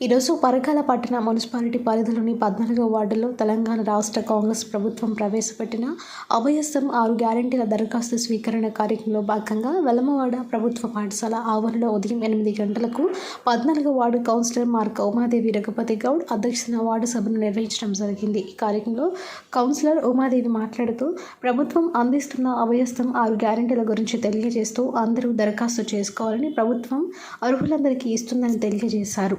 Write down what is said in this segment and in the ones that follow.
ఈరోజు పరకాల పట్టణ మున్సిపాలిటీ పరిధిలోని పద్నాలుగో వార్డులో తెలంగాణ రాష్ట్ర కాంగ్రెస్ ప్రభుత్వం ప్రవేశపెట్టిన అభయస్థం ఆరు గ్యారంటీల దరఖాస్తు స్వీకరణ కార్యక్రమంలో భాగంగా వెలమవాడ ప్రభుత్వ పాఠశాల ఆవరణలో ఉదయం ఎనిమిది గంటలకు పద్నాలుగో వార్డు కౌన్సిలర్ మార్క ఉమాదేవి రఘుపతి గౌడ్ అధ్యక్షతన వార్డు సభను నిర్వహించడం జరిగింది. ఈ కార్యక్రమంలో కౌన్సిలర్ ఉమాదేవి మాట్లాడుతూ ప్రభుత్వం అందిస్తున్న అభయస్థం ఆరు గ్యారంటీల గురించి తెలియజేస్తూ అందరూ దరఖాస్తు చేసుకోవాలని ప్రభుత్వం అర్హులందరికీ ఇస్తుందని తెలియజేశారు.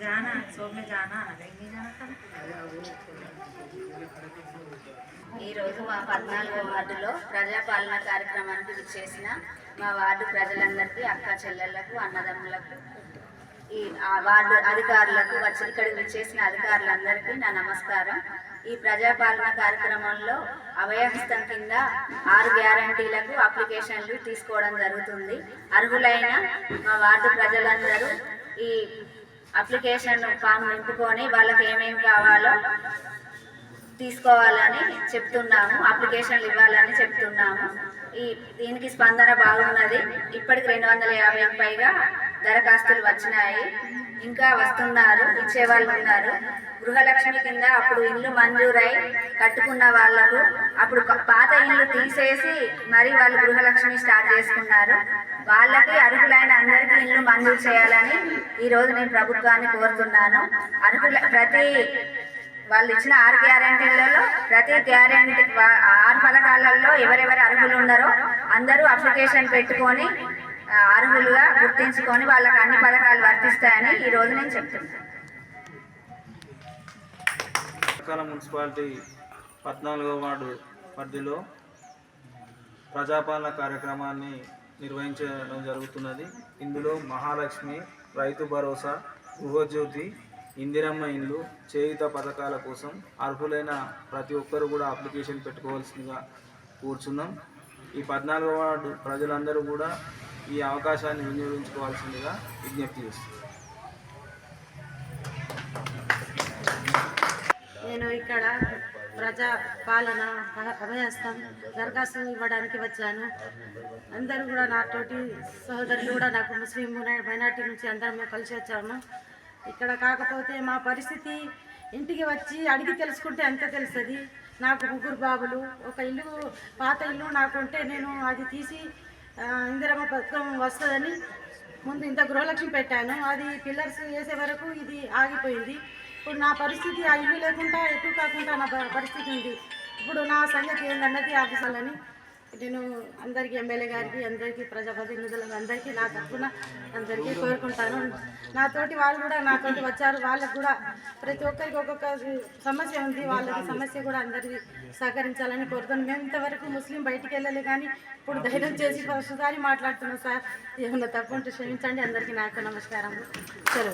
जाना सो में जाना नहीं जाना था ఈరోజు మా పద్నాలుగో వార్డులో ప్రజాపాలన కార్యక్రమానికి విచ్చేసిన మా వార్డు ప్రజలందరికీ అక్క చెల్లెళ్లకు అన్నదమ్ములకు ఈ వార్డు అధికారులకు వచ్చి ఇక్కడికి వచ్చేసిన అధికారులందరికీ నా నమస్కారం. ఈ ప్రజాపాలన కార్యక్రమంలో అభయహస్తం కింద ఆరు గ్యారంటీలకు అప్లికేషన్లు తీసుకోవడం జరుగుతుంది. అర్హులైన మా వార్డు ప్రజలందరూ ఈ అప్లికేషన్ ఫామ్ నింపుకొని వాళ్ళకి ఏమేమి కావాలో తీసుకోవాలని చెప్తున్నాము అప్లికేషన్లు ఇవ్వాలని చెప్తున్నాము. ఈ దీనికి స్పందన బాగున్నది. ఇప్పటికి రెండు వందల యాభైకి పైగా దరఖాస్తులు వచ్చినాయి. ఇంకా వస్తున్నారు ఇచ్చేవాళ్ళు ఉన్నారు. గృహలక్ష్మి కింద అప్పుడు ఇల్లు మంజూరై కట్టుకున్న వాళ్ళకు అప్పుడు పాత ఇల్లు తీసేసి మరి వాళ్ళు గృహలక్ష్మి స్టార్ట్ చేసుకున్నారు. వాళ్ళకి అర్హులైన అందరికీ ఇల్లు మంజూరు చేయాలని ఈరోజు నేను ప్రభుత్వాన్ని కోరుతున్నాను. అర్హుల ప్రతి వాళ్ళు ఇచ్చిన ఆరు గ్యారంటీలలో ప్రతి గ్యారంటీ ఆరు పథకాలలో ఎవరెవరు అర్హులు ఉన్నారో అందరూ అప్లికేషన్ పెట్టుకొని అర్హులుగా గుర్తించుకొని వాళ్ళకి అన్ని పథకాలు వర్తిస్తాయని ఈ రోజు నేను చెప్తున్నాను మున్సిపాలిటీ పద్నాలుగో వార్డు పరిధిలో ప్రజాపాలన కార్యక్రమాన్ని నిర్వహించడం జరుగుతున్నది. ఇందులో మహాలక్ష్మి రైతు భరోసా గృహజ్యోతి ఇందిరమ్మ ఇండ్లు చేయుత పథకాల కోసం అర్హులైన ప్రతి ఒక్కరు కూడా అప్లికేషన్ పెట్టుకోవాల్సిందిగా కూర్చున్నాం. ఈ పద్నాలుగో వార్డు ప్రజలందరూ కూడా ఈ అవకాశాన్ని వినియోగించుకోవాల్సిందిగా విజ్ఞప్తి నేను ఇక్కడ ప్రజా పాలన అభయస్థం దరఖాస్తు ఇవ్వడానికి వచ్చాను. అందరూ కూడా నాతోటి సహోదరులు కూడా నాకు ముస్లిం మైనార్టీ నుంచి అందరం మేము కలిసి వచ్చాము. ఇక్కడ కాకపోతే మా పరిస్థితి ఇంటికి వచ్చి అడిగి తెలుసుకుంటే అంత తెలుస్తుంది? నాకు ముగ్గురు బాబులు ఒక ఇల్లు పాత ఇల్లు నాకుంటే నేను అది తీసి ఇందిరమ్మ పథకం వస్తుందని ముందు ఇంత గృహలక్ష్మి పెట్టాను. అది పిల్లర్స్ వేసే వరకు ఇది ఆగిపోయింది. ఇప్పుడు నా పరిస్థితి ఆ ఇల్లు లేకుండా ఎటు కాకుండా నా ప- పరిస్థితి ఉంది. ఇప్పుడు నా సంగతి ఏందన్నది ఆఫీసాలని నేను అందరికీ ఎమ్మెల్యే గారికి అందరికీ ప్రజాప్రతినిధులకు అందరికీ నా తరఫున అందరికీ కోరుకుంటాను. నాతోటి వాళ్ళు కూడా నాతోటి వచ్చారు. వాళ్ళకు కూడా ప్రతి ఒక్కరికి ఒక్కొక్క సమస్య ఉంది. వాళ్ళకి సమస్య కూడా అందరికీ సహకరించాలని కోరుతాను. మేము ఇంతవరకు ముస్లిం బయటికి వెళ్ళాలి కానీ ఇప్పుడు ధైర్యం చేసి ఫస్ట్ మాట్లాడుతున్నాం సార్. ఏమన్నా తప్పు ఉంటే క్షమించండి. అందరికీ నాకు నమస్కారం సరే